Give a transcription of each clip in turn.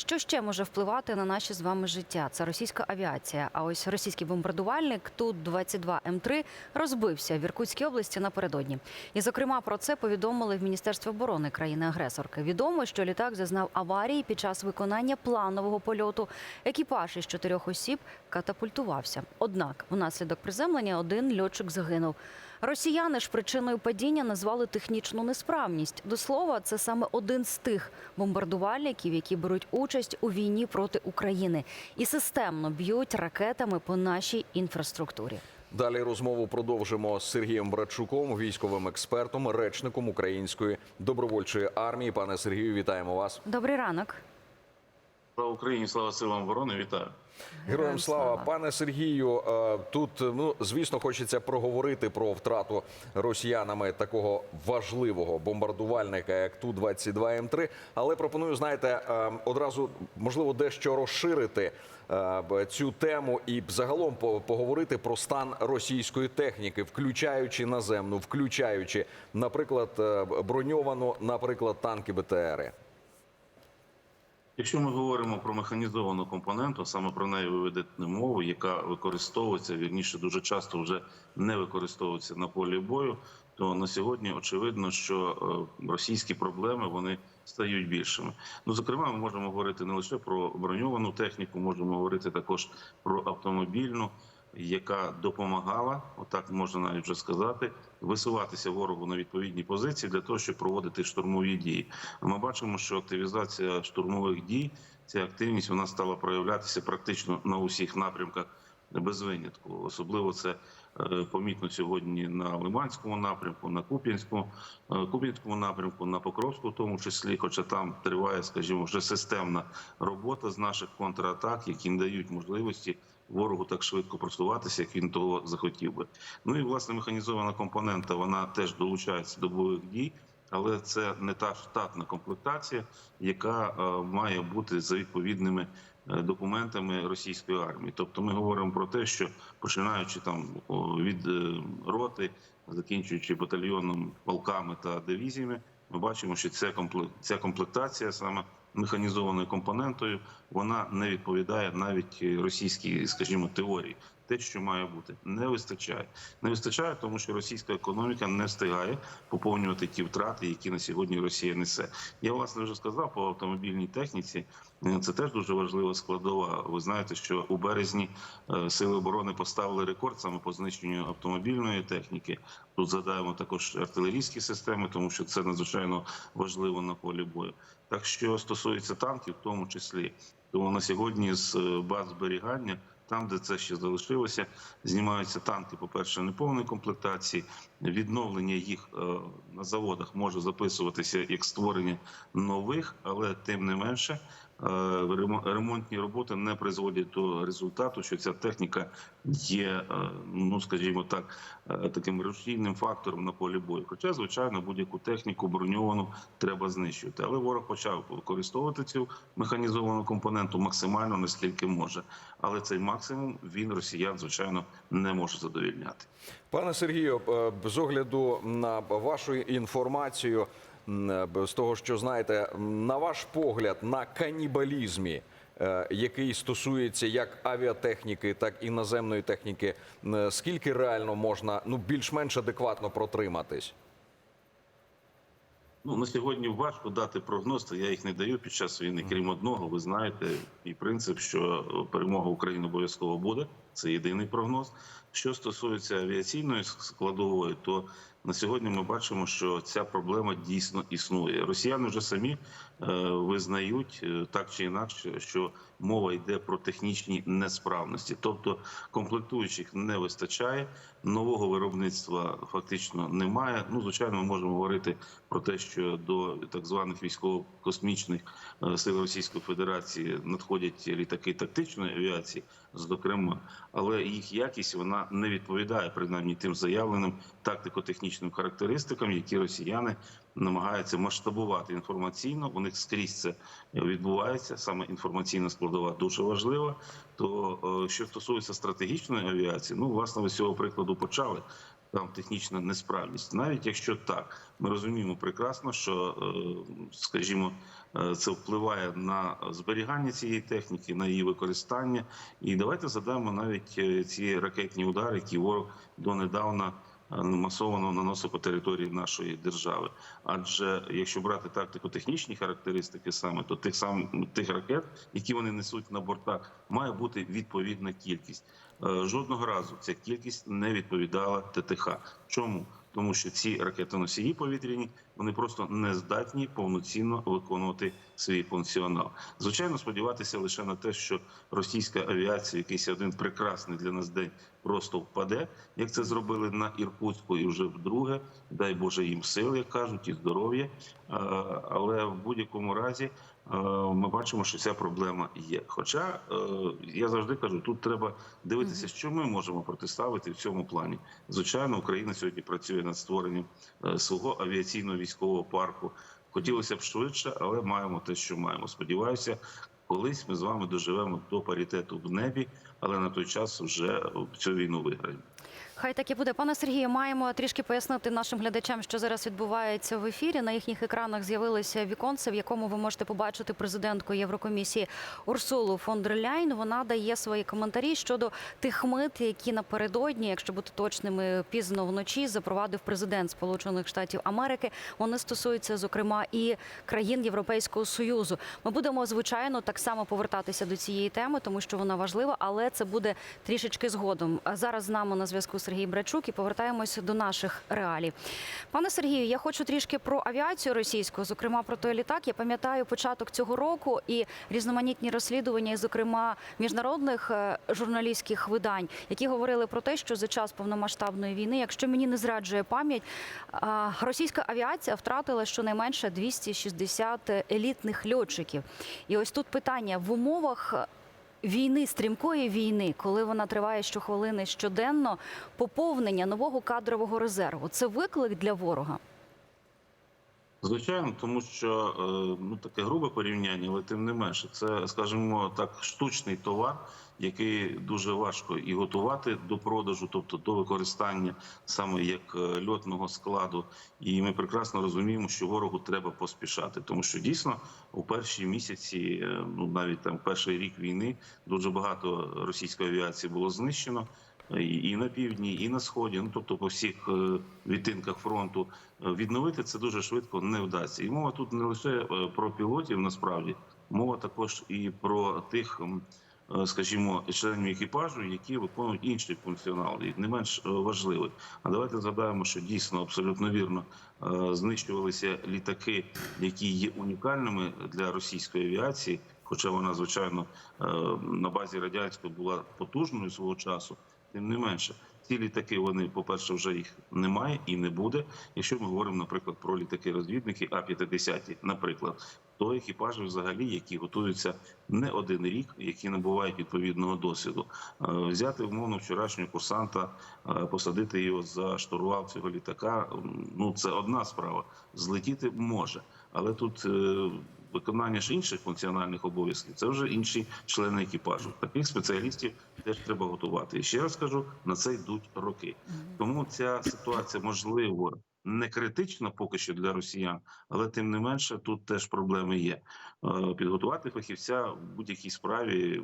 Що ще може впливати на наше з вами життя? Це російська авіація. А ось російський бомбардувальник Ту-22 М3 розбився в Іркутській області напередодні. І, зокрема, про це повідомили в Міністерстві оборони країни-агресорки. Відомо, що літак зазнав аварії під час виконання планового польоту. Екіпаж із чотирьох осіб катапультувався. Однак, внаслідок приземлення один льотчик загинув. Росіяни ж причиною падіння назвали технічну несправність. До слова, це саме один з тих бомбардувальників, які беруть участь у війні проти України і системно б'ють ракетами по нашій інфраструктурі. Далі розмову продовжимо з Сергієм Братчуком, військовим експертом, речником Української добровольчої армії. Пане Сергію, вітаємо вас. Добрий ранок. Слава Україні, слава силам оборони, вітаю. Героям слава, пане Сергію. е, Тут ну звісно хочеться проговорити про втрату росіянами такого важливого бомбардувальника, як ту 22 м 3 Але пропоную, знаєте, е, одразу можливо дещо розширити е, цю тему і загалом по- поговорити про стан російської техніки, включаючи наземну, включаючи, наприклад, броньовану, наприклад, танки БТРи. Якщо ми говоримо про механізовану компоненту, саме про неї ви ведете мову, яка використовується вірніше дуже часто вже не використовується на полі бою. То на сьогодні очевидно, що е, російські проблеми вони стають більшими. Ну зокрема, ми можемо говорити не лише про броньовану техніку, можемо говорити також про автомобільну, яка допомагала, отак можна навіть вже сказати, висуватися ворогу на відповідні позиції для того, щоб проводити штурмові дії. Ми бачимо, що активізація штурмових дій, ця активність вона стала проявлятися практично на усіх напрямках без винятку. Особливо це е, помітно сьогодні на Лиманському напрямку, на Куп'янському, е, Куп'янському напрямку, на Покровську, в тому числі, хоча там триває, скажімо, вже системна робота з наших контратак, які не дають можливості ворогу так швидко просуватися, як він того захотів би. Ну і власне механізована компонента вона теж долучається до бойових дій. Але це не та штатна комплектація, яка е, має бути за відповідними е, документами російської армії. Тобто, ми говоримо про те, що починаючи там від е, роти, закінчуючи батальйоном, полками та дивізіями, ми бачимо, що ця комплектація саме механізованою компонентою, вона не відповідає навіть е, російській, скажімо, теорії. Те, що має бути, не вистачає. Не вистачає, тому що російська економіка не встигає поповнювати ті втрати, які на сьогодні Росія несе. Я власне вже сказав по автомобільній техніці. е, Це теж дуже важлива складова. Ви знаєте, що у березні е, сили оборони поставили рекорд саме по знищенню автомобільної техніки. Тут задаємо також артилерійські системи, тому що це надзвичайно важливо на полі бою. Так що стосується танків, в тому числі, то на сьогодні з е, баз зберігання. Там, де це ще залишилося, знімаються танки, по-перше, неповної комплектації. Відновлення їх е, на заводах може записуватися як створення нових, але тим не менше ремонтні роботи не призводять до результату, що ця техніка є, е, ну скажімо так, е, таким рушійним фактором на полі бою. Хоча, звичайно, будь-яку техніку броньовану треба знищувати. Але ворог почав використовувати цю механізовану компоненту максимально наскільки може. Але цей максимум він росіян, звичайно, не може задовільняти. Пане Сергію, е, з огляду на вашу інформацію, е, з того, що знаєте, на ваш погляд, на канібалізмі, е, який стосується як авіатехніки, так і наземної техніки, м, скільки реально можна ну більш-менш адекватно протриматись? Ну на сьогодні важко дати прогноз, то я їх не даю під час війни. Крім одного, ви знаєте, і принцип, що перемога України обов'язково буде. Це єдиний прогноз. Що стосується авіаційної складової, то на сьогодні ми бачимо, що ця проблема дійсно існує. Росіяни вже самі е, визнають е, так чи інакше, що мова йде про технічні несправності, тобто комплектуючих не вистачає, нового виробництва фактично немає. Ну, звичайно, ми можемо говорити про те, що до так званих військово-космічних е, сил Російської Федерації надходять літаки тактичної авіації, зокрема, але їх якість вона не відповідає принаймні тим заявленим тактико-технічним технічним характеристикам, які росіяни намагаються масштабувати інформаційно. У них скрізь це відбувається. Саме інформаційна складова дуже важлива. То е, що стосується стратегічної авіації, ну власне ви з цього прикладу почали. Там технічна несправність, навіть якщо так, ми розуміємо прекрасно, що е, скажімо, е, це впливає на зберігання цієї техніки, на її використання. І давайте задамо навіть ці ракетні удари, які ворог донедавна масово наносив по території нашої держави. Адже якщо брати тактико-технічні характеристики саме, то тих сам тих ракет, які вони несуть на бортах, має бути відповідна кількість. Е, Жодного разу ця кількість не відповідала ТТХ. Чому? Тому що ці ракетоносії повітряні вони просто не здатні повноцінно виконувати свій функціонал. Звичайно, сподіватися лише на те, що російська авіація, якийсь один прекрасний для нас день, просто впаде, як це зробили на Іркутську, і вже вдруге. Дай Боже їм сил, як кажуть, і здоров'я. Але в будь-якому разі ми бачимо, що ця проблема є. Хоча е, я завжди кажу, тут треба дивитися, що ми можемо протиставити в цьому плані. Звичайно, Україна сьогодні працює над створенням е, свого авіаційного військового парку. Хотілося б швидше, але маємо те, що маємо. Сподіваюся, колись ми з вами доживемо до паритету в небі, але на той час вже цю війну виграємо. Хай так і буде. Пане Сергію, маємо трішки пояснити нашим глядачам, що зараз відбувається в ефірі. На їхніх екранах з'явилося віконце, в якому ви можете побачити президентку Єврокомісії Урсулу фон дер Ляйн. Вона дає свої коментарі щодо тих мит, які напередодні, якщо бути точними, пізно вночі запровадив президент Сполучених Штатів Америки. Вони стосуються, зокрема, і країн Європейського союзу. Ми будемо звичайно так само повертатися до цієї теми, тому що вона важлива, але це буде трішечки згодом. Зараз з нами на зв'язку Сергій Брачук і повертаємося до наших реалій. Пане Сергію, я хочу трішки про авіацію російську, зокрема про той літак. Я пам'ятаю початок цього року і різноманітні розслідування, і, зокрема міжнародних е, журналістських видань, які говорили про те, що за час повномасштабної війни, якщо мені не зраджує пам'ять, російська авіація втратила щонайменше 260 елітних льотчиків. І ось тут питання в умовах. Війни стрімкої війни, коли вона триває щохвилини щоденно, поповнення нового кадрового резерву це виклик для ворога. Звичайно, тому що е, ну таке грубе порівняння, але тим не менше, це скажімо так, штучний товар, який дуже важко і готувати до продажу, тобто до використання саме як е, льотного складу. І ми прекрасно розуміємо, що ворогу треба поспішати, тому що дійсно у перші місяці, е, ну навіть там перший рік війни, дуже багато російської авіації було знищено. І на півдні, і на сході, ну тобто по всіх е, відтинках фронту Е, відновити це дуже швидко не вдасться. І мова тут не лише е, про пілотів, насправді мова також і про тих, скажімо, членів екіпажу, які виконують інший функціонал, і не менш важливий. А давайте згадаємо, що дійсно абсолютно вірно знищувалися літаки, які є унікальними для російської авіації. Хоча вона, звичайно, на базі радянської була потужною свого часу, тим не менше, ці літаки вони, по-перше, вже їх немає і не буде. Якщо ми говоримо, наприклад, про літаки-розвідники А-50, наприклад, то екіпажі взагалі, які готуються не один рік, які набувають відповідного досвіду, Е, взяти умовно вчорашнього курсанта, е, посадити його за штурвал цього літака. Ну це одна справа. Злетіти може, але тут. Виконання ж інших функціональних обов'язків це вже інші члени екіпажу. Таких спеціалістів теж треба готувати. І ще раз кажу, на це йдуть роки. Тому ця ситуація можливо не критична поки що для росіян, але тим не менше тут теж проблеми є. Е, Підготувати фахівця в будь-якій справі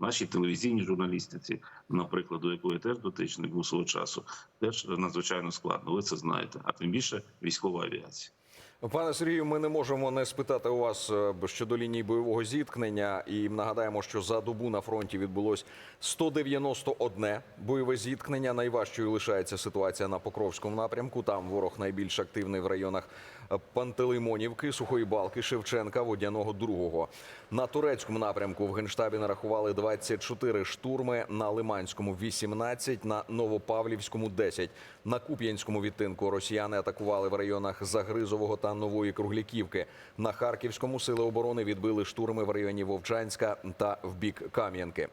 нашій телевізійній журналістиці, наприклад, до якої теж дотичний був свого часу, теж надзвичайно складно. Ви це знаєте, а тим більше військова авіація. Пане Сергію, ми не можемо не спитати у вас е, щодо лінії бойового зіткнення. І нагадаємо, що за добу на фронті відбулось 191 бойове зіткнення. Найважчою лишається ситуація на Покровському напрямку. Там ворог найбільш активний в районах е, Пантелеймонівки, Сухої Балки, Шевченка, Водяного Другого. На турецькому напрямку в генштабі нарахували 24 штурми, на Лиманському 18, на Новопавлівському 10. На Куп'янському відтинку росіяни атакували в районах Загризового та Нової Кругляківки. На Харківському сили оборони відбили штурми в районі Вовчанська та в бік Кам'янки.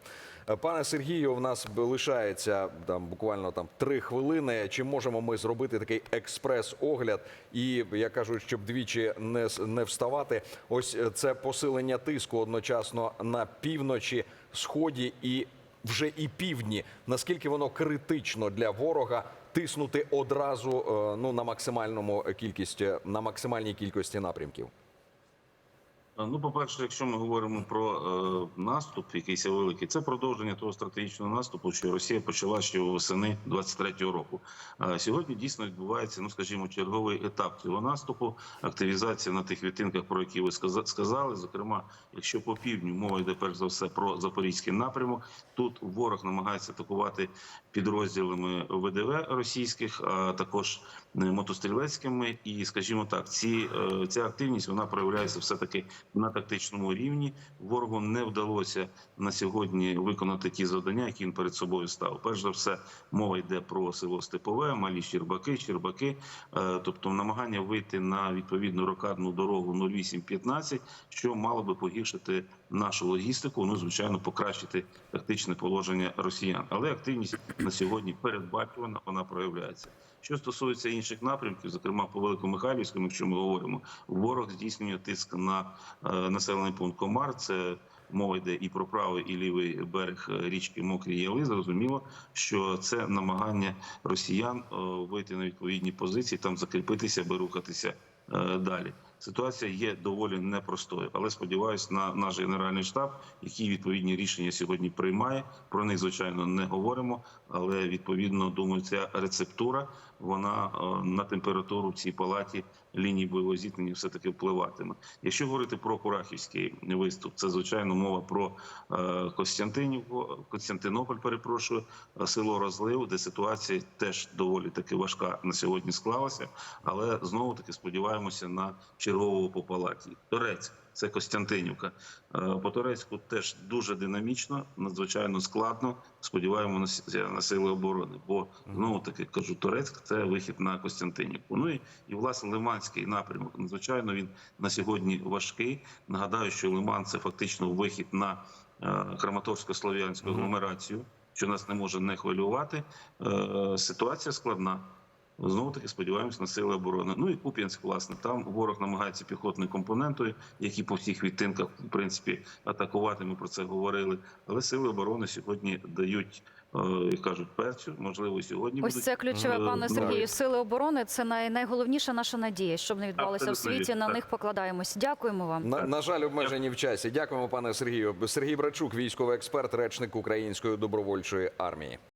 Пане Сергію, в нас лишається там буквально там три хвилини. Чи можемо ми зробити такий експрес-огляд? І я кажу, щоб двічі не не вставати. Ось е, це посилення тиску одночасно на півночі, сході і вже і півдні. Наскільки воно критично для ворога тиснути одразу е, ну на максимальному кількості на максимальній кількості напрямків? Ну, по-перше, якщо ми говоримо про е, наступ, якийсь великий, це продовження того стратегічного наступу, що Росія почала ще восени 23-го року. А сьогодні дійсно відбувається, ну скажімо, черговий етап цього наступу, активізація на тих відтинках, про які ви сказали. Зокрема, якщо по півдню мова йде перш за все про запорізький напрямок, тут ворог намагається атакувати підрозділами ВДВ російських, а також е, мотострілецькими. І, скажімо так, ці е, ця активність вона проявляється все таки на тактичному рівні. Ворогу не вдалося на сьогодні виконати ті завдання, які він перед собою став. Перш за все, мова йде про село малі Щербаки, Щербаки, е, тобто намагання вийти на відповідну рокадну дорогу 0815, що мало би погіршити нашу логістику. Ну звичайно, покращити тактичне положення росіян. Але активність на сьогодні передбачувана, вона проявляється. Що стосується інших напрямків, зокрема по Великомихайлівському, якщо ми говоримо, ворог здійснює тиск на е, населений пункт Комар. Це мова йде і про правий, і лівий берег е, річки Мокрі Яли. Зрозуміло, що це намагання росіян е, вийти на відповідні позиції, там закріпитися, аби рухатися далі. Ситуація є доволі непростою, але сподіваюся на наш генеральний штаб, який відповідні рішення сьогодні приймає. Про них звичайно не говоримо, але відповідно думаю, ця рецептура вона е, на температуру в цій палаті лінії бойового зіткнення все таки впливатиме. Якщо говорити про Курахівський виступ, це звичайно мова про е, Костянтинівку, Константинополь, перепрошую, е, село Розлив, де ситуація теж доволі таки важка на сьогодні склалася. Але знову таки сподіваємося на чергового по палаті. Торецьк. Це Костянтинівка. Е, По Торецьку теж дуже динамічно, надзвичайно складно. Сподіваємося на сили оборони. Бо знову таки кажу, Торецьк це вихід на Костянтинівку. Ну і, і власне Лиманський напрямок. Надзвичайно він на сьогодні важкий. Нагадаю, що Лиман це фактично вихід на е, Краматорсько-Слов'янську агломерацію, що нас не може не хвилювати. Е, Ситуація складна. Знову таки сподіваємось на сили оборони. Ну і Куп'янськ, власне, там ворог намагається піхотною компонентою, які по всіх відтинках в принципі атакувати. Ми про це говорили. Але сили оборони сьогодні дають, е, як кажуть, перцю. Можливо, сьогодні Ось будуть це ключове, е, пане Сергію. Сили оборони це най, найголовніша наша надія, щоб не відбувалося в світі. вірно, На так. них покладаємось. Дякуємо вам. На, на жаль, обмежені в часі. Дякуємо, пане Сергію. Сергій Брачук, військовий експерт, речник Української добровольчої армії.